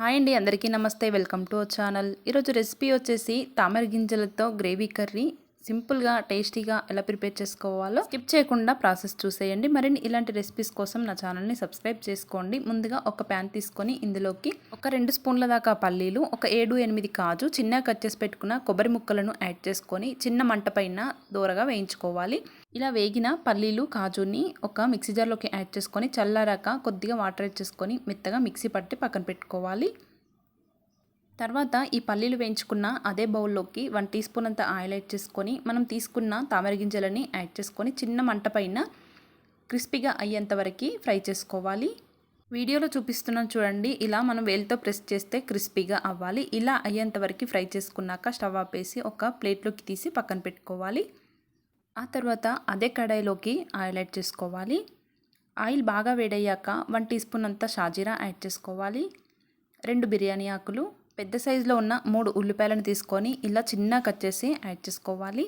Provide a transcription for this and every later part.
Hi అండి అందరికీ నమస్తే. Welcome to our channel. ఈరోజు రెసిపీ వచ్చేసి తామర గింజలతో గ్రేవీ కర్రీ. సింపుల్గా టేస్టీగా ఎలా ప్రిపేర్ చేసుకోవాలో స్కిప్ చేయకుండా ప్రాసెస్ చూసేయండి. మరిన్ని ఇలాంటి రెసిపీస్ కోసం నా ఛానల్ని సబ్స్క్రైబ్ చేసుకోండి. ముందుగా ఒక ప్యాన్ తీసుకొని ఇందులోకి ఒక రెండు స్పూన్ల దాకా పల్లీలు ఒక ఏడు ఎనిమిది కాజు చిన్న కట్ చేసి పెట్టుకున్న కొబ్బరి ముక్కలను యాడ్ చేసుకొని చిన్న మంట పైన దూరగా వేయించుకోవాలి. ఇలా వేగిన పల్లీలు కాజుని ఒక మిక్సీ జార్లోకి యాడ్ చేసుకొని చల్లారాక కొద్దిగా వాటర్ యాడ్ చేసుకొని మెత్తగా మిక్సీ పట్టి పక్కన పెట్టుకోవాలి. తర్వాత ఈ పల్లీలు వేయించుకున్న అదే బౌల్లోకి వన్ టీ స్పూన్ అంత ఆయిల్ యాడ్ చేసుకొని మనం తీసుకున్న తామర గింజలని యాడ్ చేసుకొని చిన్న మంట పైన క్రిస్పీగా అయ్యేంత వరకు ఫ్రై చేసుకోవాలి. వీడియోలో చూపిస్తున్నాను చూడండి. ఇలా మనం వేలితో ప్రెస్ చేస్తే క్రిస్పీగా అవ్వాలి. ఇలా అయ్యేంత వరకు ఫ్రై చేసుకున్నాక స్టవ్ ఆపేసి ఒక ప్లేట్లోకి తీసి పక్కన పెట్టుకోవాలి. ఆ తర్వాత అదే కడాయిలోకి ఆయిల్ యాడ్ చేసుకోవాలి. ఆయిల్ బాగా వేడయ్యాక వన్ టీ స్పూన్ అంత షాజీరా యాడ్ చేసుకోవాలి. రెండు బిర్యానీ ఆకులు పెద్ద సైజులో ఉన్న మూడు ఉల్లిపాయలను తీసుకొని ఇలా చిన్న కట్ చేసి యాడ్ చేసుకోవాలి.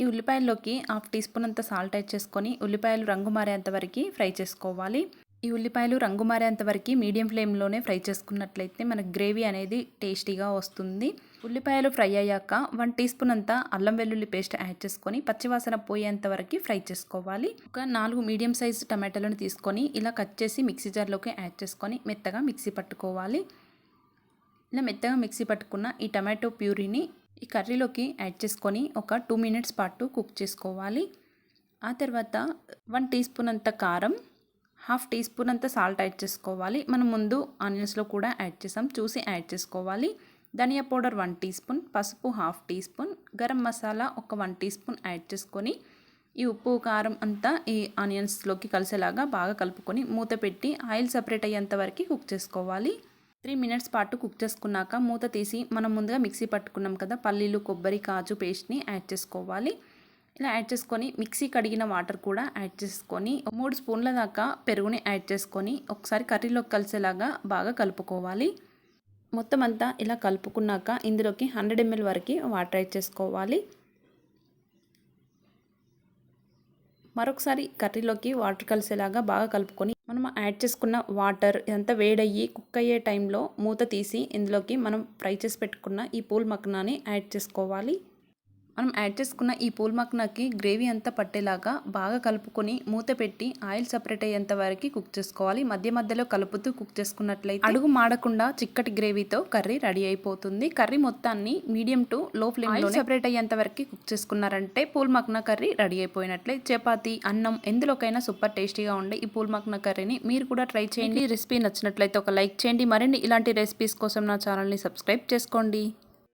ఈ ఉల్లిపాయల్లోకి హాఫ్ టీ స్పూన్ అంత సాల్ట్ యాడ్ చేసుకొని ఉల్లిపాయలు రంగు మారేంత వరకు ఫ్రై చేసుకోవాలి. ఈ ఉల్లిపాయలు రంగు మారేంత వరకు మీడియం ఫ్లేమ్లోనే ఫ్రై చేసుకున్నట్లయితే మనకు గ్రేవీ అనేది టేస్టీగా వస్తుంది. ఉల్లిపాయలు ఫ్రై అయ్యాక వన్ టీ స్పూన్ అంతా అల్లం వెల్లుల్లి పేస్ట్ యాడ్ చేసుకొని పచ్చివాసన పోయేంత వరకు ఫ్రై చేసుకోవాలి. ఒక నాలుగు మీడియం సైజ్ టమాటాలను తీసుకొని ఇలా కట్ చేసి మిక్సీ జార్లోకి యాడ్ చేసుకొని మెత్తగా మిక్సీ పట్టుకోవాలి. ఇలా మెత్తగా మిక్సీ పట్టుకున్న ఈ టమాటో ప్యూరీని ఈ కర్రీలోకి యాడ్ చేసుకొని ఒక టూ మినిట్స్ పాటు కుక్ చేసుకోవాలి. ఆ తర్వాత వన్ టీ స్పూన్ అంత కారం హాఫ్ టీ స్పూన్ అంత సాల్ట్ యాడ్ చేసుకోవాలి. మనం ముందు ఆనియన్స్లో కూడా యాడ్ చేసాం చూసి యాడ్ చేసుకోవాలి. ధనియా పౌడర్ వన్ టీ స్పూన్ పసుపు half teaspoon garam masala ఒక వన్ టీ స్పూన్ యాడ్ చేసుకొని ఈ ఉప్పు కారం అంతా ఈ ఆనియన్స్లోకి కలిసేలాగా బాగా కలుపుకొని మూత పెట్టి ఆయిల్ సపరేట్ అయ్యేంత వరకు కుక్ చేసుకోవాలి. త్రీ మినిట్స్ పాటు కుక్ చేసుకున్నాక మూత తీసి మనం ముందుగా మిక్సీ పట్టుకున్నాం కదా పల్లీలు కొబ్బరి కాజు పేస్ట్ని యాడ్ చేసుకోవాలి. ఇలా యాడ్ చేసుకొని మిక్సీ కడిగిన వాటర్ కూడా యాడ్ చేసుకొని మూడు స్పూన్ల దాకా పెరుగుని యాడ్ చేసుకొని ఒకసారి కర్రీలోకి కలిసేలాగా బాగా కలుపుకోవాలి. మొత్తం అంతా ఇలా కలుపుకున్నాక ఇందులోకి హండ్రెడ్ ఎంఎల్ వరకు వాటర్ యాడ్ చేసుకోవాలి. మరొకసారి కర్రీలోకి వాటర్ కలిసేలాగా బాగా కలుపుకొని మనం యాడ్ చేసుకున్న వాటర్ ఇదంతా వేడయ్యి కుక్ అయ్యే టైంలో మూత తీసి ఇందులోకి మనం ఫ్రై చేసి పెట్టుకున్న ఈ పూల్ మక్నాని యాడ్ చేసుకోవాలి. మనం యాడ్ చేసుకున్న ఈ పూల్ మక్నాకి గ్రేవీ అంతా పట్టేలాగా బాగా కలుపుకొని మూత పెట్టి ఆయిల్ సపరేట్ అయ్యేంత వరకు కుక్ చేసుకోవాలి. మధ్య మధ్యలో కలుపుతూ కుక్ చేసుకున్నట్లయితే అడుగు మాడకుండా చిక్కటి గ్రేవీతో కర్రీ రెడీ అయిపోతుంది. కర్రీ మొత్తాన్ని మీడియం టు లో ఫ్లేమ్లో సపరేట్ అయ్యేంత వరకు కుక్ చేసుకున్నారంటే పూల్ మక్నా కర్రీ రెడీ అయిపోయినట్లే. చపాతి అన్నం ఎందులోకైనా సూపర్ టేస్టీగా ఉండే ఈ పూల్ మక్నా కర్రీని మీరు కూడా ట్రై చేయండి. రెసిపీ నచ్చినట్లయితే ఒక లైక్ చేయండి. మరిన్ని ఇలాంటి రెసిపీస్ కోసం నా ఛానల్ని సబ్స్క్రైబ్ చేసుకోండి.